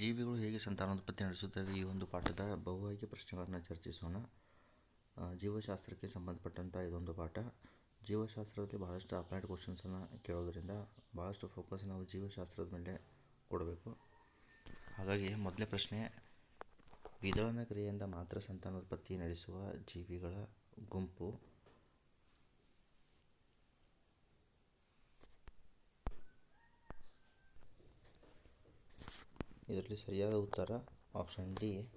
ಜೀವಿಗಳು ಹೇಗೆ ಸಂತಾನೋತ್ಪತ್ತಿ ನಡೆಸುತ್ತವೆ ಈ ಒಂದು ಪಾಠದ ಬಹುವಾಗಿ ಪ್ರಶ್ನೆಗಳನ್ನು ಚರ್ಚಿಸೋಣ. ಜೀವಶಾಸ್ತ್ರಕ್ಕೆ ಸಂಬಂಧಪಟ್ಟಂಥ ಇದೊಂದು ಪಾಠ. ಜೀವಶಾಸ್ತ್ರದಲ್ಲಿ ಭಾಳಷ್ಟು ಅಪ್ಲೈಡ್ ಕ್ವಶನ್ಸನ್ನು ಕೇಳೋದ್ರಿಂದ ಭಾಳಷ್ಟು ಫೋಕಸ್ ನಾವು ಜೀವಶಾಸ್ತ್ರದ ಮೇಲೆ ಕೊಡಬೇಕು. ಹಾಗಾಗಿ ಮೊದಲನೇ ಪ್ರಶ್ನೆ ವಿದಳನ ಕ್ರಿಯೆಯಿಂದ ಮಾತ್ರ ಸಂತಾನೋತ್ಪತ್ತಿ ನಡೆಸುವ ಜೀವಿಗಳ ಗುಂಪು ಇದರಲ್ಲಿ ಸರಿಯಾದ ಉತ್ತರ ಆಪ್ಷನ್ ಡಿ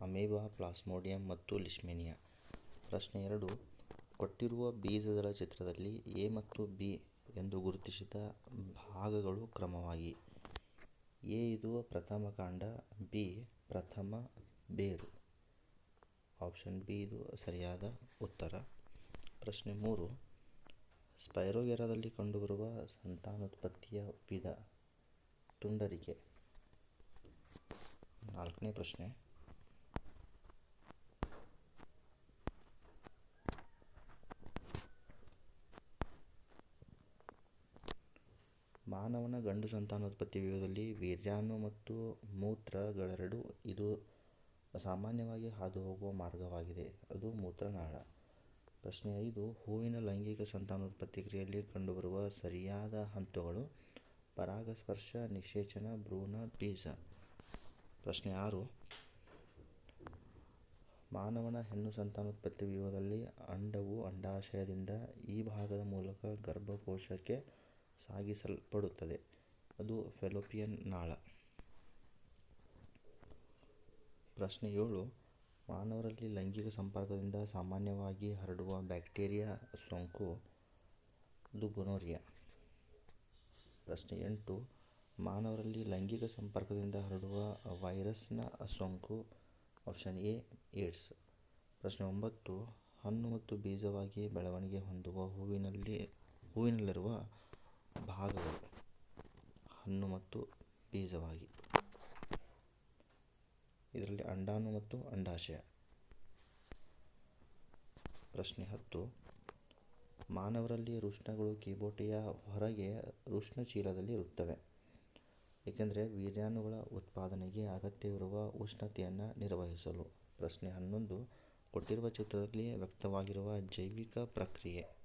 ಅಮೇಬಾ, ಪ್ಲಾಸ್ಮೋಡಿಯಂ ಮತ್ತು ಲಿಶ್ಮೇನಿಯಾ ಪ್ರಶ್ನೆ ಎರಡು, ಕೊಟ್ಟಿರುವ ಬೀಜದಳ ಚಿತ್ರದಲ್ಲಿ ಎ ಮತ್ತು ಬಿ ಎಂದು ಗುರುತಿಸಿದ ಭಾಗಗಳು ಕ್ರಮವಾಗಿ. ಎ ಇದು ಪ್ರಥಮ ಕಾಂಡ, ಬಿ ಪ್ರಥಮ ಬೇರು. ಆಪ್ಷನ್ ಬಿ ಇದು ಸರಿಯಾದ ಉತ್ತರ. ಪ್ರಶ್ನೆ ಮೂರು, ಸ್ಪೈರೋಗೆರಾದಲ್ಲಿ ಕಂಡುಬರುವ ಸಂತಾನೋತ್ಪತ್ತಿಯ ವಿಧ, ತುಂಡರಿಕೆ. ನಾಲ್ಕನೇ ಪ್ರಶ್ನೆ. ಮಾನವನ ಗಂಡು ಸಂತಾನೋತ್ಪತ್ತಿ ವ್ಯೂಹದಲ್ಲಿ ವೀರ್ಯಾಣು ಮತ್ತು ಮೂತ್ರಗಳೆರಡೂ ಇದು ಸಾಮಾನ್ಯವಾಗಿ ಹಾದುಹೋಗುವ ಮಾರ್ಗವಾಗಿದೆ. ಅದು ಮೂತ್ರನಾಳ. ಪ್ರಶ್ನೆ ಐದು, ಹೂವಿನ ಲೈಂಗಿಕ ಸಂತಾನೋತ್ಪತ್ತಿ ಕ್ರಿಯೆಯಲ್ಲಿ ಕಂಡುಬರುವ ಸರಿಯಾದ ಹಂತಗಳು ಪರಾಗಸ್ಪರ್ಶ ನಿಷೇಚನ ಭ್ರೂಣ, ಬೀಜ. ಪ್ರಶ್ನೆ ಆರು. ಮಾನವನ ಹೆಣ್ಣು ಸಂತಾನೋತ್ಪತ್ತಿ ವ್ಯೂಹದಲ್ಲಿ ಅಂಡವು ಅಂಡಾಶಯದಿಂದ ಈ ಭಾಗದ ಮೂಲಕ ಗರ್ಭಕೋಶಕ್ಕೆ ಸಾಗಿಸಲ್ಪಡುತ್ತದೆ. ಅದು ಫೆಲೋಪಿಯನ್ ನಾಳ. ಪ್ರಶ್ನೆ ಏಳು. ಮಾನವರಲ್ಲಿ ಲೈಂಗಿಕ ಸಂಪರ್ಕದಿಂದ ಸಾಮಾನ್ಯವಾಗಿ ಹರಡುವ ಬ್ಯಾಕ್ಟೀರಿಯಾ ಸೋಂಕು ಅದು ಗೊನೋರಿಯಾ ಪ್ರಶ್ನೆ ಎಂಟು. ಮಾನವರಲ್ಲಿ ಲೈಂಗಿಕ ಸಂಪರ್ಕದಿಂದ ಹರಡುವ ವೈರಸ್ನ ಸೋಂಕು ಆಪ್ಷನ್ ಎ, ಏಡ್ಸ್. ಪ್ರಶ್ನೆ ಒಂಬತ್ತು, ಹಣ್ಣು ಮತ್ತು ಬೀಜವಾಗಿ ಬೆಳವಣಿಗೆ ಹೊಂದುವ ಹೂವಿನಲ್ಲಿ, ಹೂವಿನಲ್ಲಿರುವ ಭಾಗಗಳು, ಹಣ್ಣು ಮತ್ತು ಬೀಜವಾಗಿ. ಇದರಲ್ಲಿ ಅಂಡಾಣು ಮತ್ತು ಅಂಡಾಶಯ. ಪ್ರಶ್ನೆ ಹತ್ತು, ಮಾನವರಲ್ಲಿ ವೃಷ್ಣಗಳು ಕಿಬೋಟಿಯ ಹೊರಗೆ ವೃಷ್ಣಚೀಲದಲ್ಲಿ ಇರುತ್ತವೆ. ಏಕೆಂದರೆ ವೀರ್ಯಾಣುಗಳ ಉತ್ಪಾದನೆಗೆ ಅಗತ್ಯವಿರುವ ಉಷ್ಣತೆಯನ್ನು ನಿರ್ವಹಿಸಲು. ಪ್ರಶ್ನೆ ಹನ್ನೊಂದು, ಕೊಟ್ಟಿರುವ ಚಿತ್ರದಲ್ಲಿ ವ್ಯಕ್ತವಾಗಿರುವ ಜೈವಿಕ ಪ್ರಕ್ರಿಯೆ.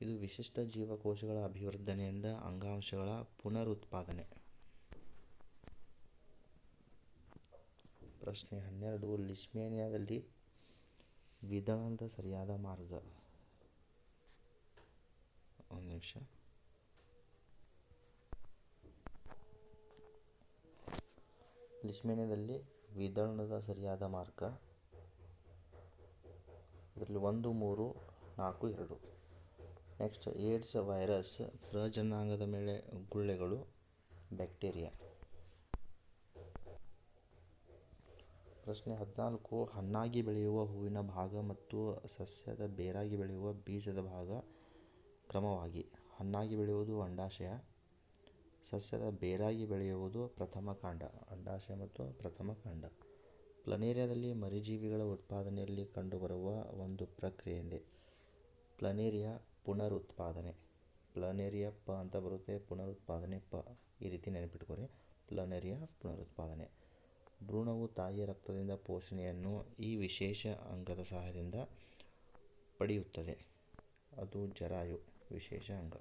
ಇದು ವಿಶಿಷ್ಟ ಜೀವಕೋಶಗಳ ಅಭಿವರ್ಧನೆಯಿಂದ ಅಂಗಾಂಶಗಳ ಪುನರುತ್ಪಾದನೆ. ಪ್ರಶ್ನೆ ಹನ್ನೆರಡು ಲಿಶ್ಮೇನಿಯಾದಲ್ಲಿ ವಿಧಾನದ ಸರಿಯಾದ ಮಾರ್ಗ. ಒಂದು ನಿಮಿಷ. ಲಿಶ್ಮೇನಿಯಾದಲ್ಲಿ ವಿದಳನದ ಸರಿಯಾದ ಮಾರ್ಗ. ಇದರಲ್ಲಿ ಒಂದು, ಮೂರು, ನಾಲ್ಕು, ಎರಡು. ನೆಕ್ಸ್ಟ್ ಏಡ್ಸ್ ವೈರಸ್ ಪ್ರಜನಾಂಗದ ಮೇಲೆ ಗುಳ್ಳೆಗಳು ಬ್ಯಾಕ್ಟೀರಿಯಾ ಪ್ರಶ್ನೆ ಹದಿನಾಲ್ಕು, ಹಣ್ಣಾಗಿ ಬೆಳೆಯುವ ಹೂವಿನ ಭಾಗ ಮತ್ತು ಸಸ್ಯದ ಬೇರಾಗಿ ಬೆಳೆಯುವ ಬೀಜದ ಭಾಗ ಕ್ರಮವಾಗಿ. ಹಣ್ಣಾಗಿ ಬೆಳೆಯುವುದು ಅಂಡಾಶಯ. ಸಸ್ಯದ ಬೇರಾಗಿ ಬೆಳೆಯುವುದು ಪ್ರಥಮ ಕಾಂಡ, ಅಂಡಾಶಯ ಮತ್ತು ಪ್ರಥಮ ಕಾಂಡ. ಪ್ಲನೇರಿಯಾದಲ್ಲಿ ಮರಿಜೀವಿಗಳ ಉತ್ಪಾದನೆಯಲ್ಲಿ ಕಂಡುಬರುವ ಒಂದು ಪ್ರಕ್ರಿಯೆಯಿದೆ ಪ್ಲನೇರಿಯಾ ಪುನರುತ್ಪಾದನೆ. ಪ್ಲನೇರಿಯಾ ಪ ಅಂತ ಬರುತ್ತೆ, ಪುನರುತ್ಪಾದನೆ ಪ ಈ ರೀತಿ ನೆನಪಿಟ್ಕೊರಿ ಪ್ಲನೇರಿಯಾ ಪುನರುತ್ಪಾದನೆ. ಭ್ರೂಣವು ತಾಯಿಯ ರಕ್ತದಿಂದ ಪೋಷಣೆಯನ್ನು ಈ ವಿಶೇಷ ಅಂಗದ ಸಹಾಯದಿಂದ ಪಡೆಯುತ್ತದೆ. ಅದು ಜರಾಯು ವಿಶೇಷ ಅಂಗ.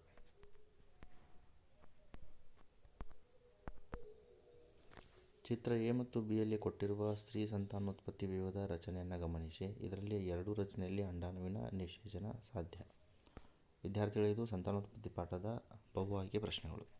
ಚಿತ್ರ ಎ ಮತ್ತು ಬಿಯಲ್ಲಿ ಕೊಟ್ಟಿರುವ ಸ್ತ್ರೀ ಸಂತಾನೋತ್ಪತ್ತಿ ವಿವಾದ ರಚನೆಯನ್ನು ಗಮನಿಸಿ. ಇದರಲ್ಲಿ ಎರಡೂ ರಚನೆಯಲ್ಲಿ ಅಂಡಾಣುವಿನ ನಿಷೇಚನ ಸಾಧ್ಯ. ವಿದ್ಯಾರ್ಥಿಗಳಿದು ಸಂತಾನೋತ್ಪತ್ತಿ ಪಾಠದ ಬಹು ಆಯ್ಕೆ ಪ್ರಶ್ನೆಗಳು.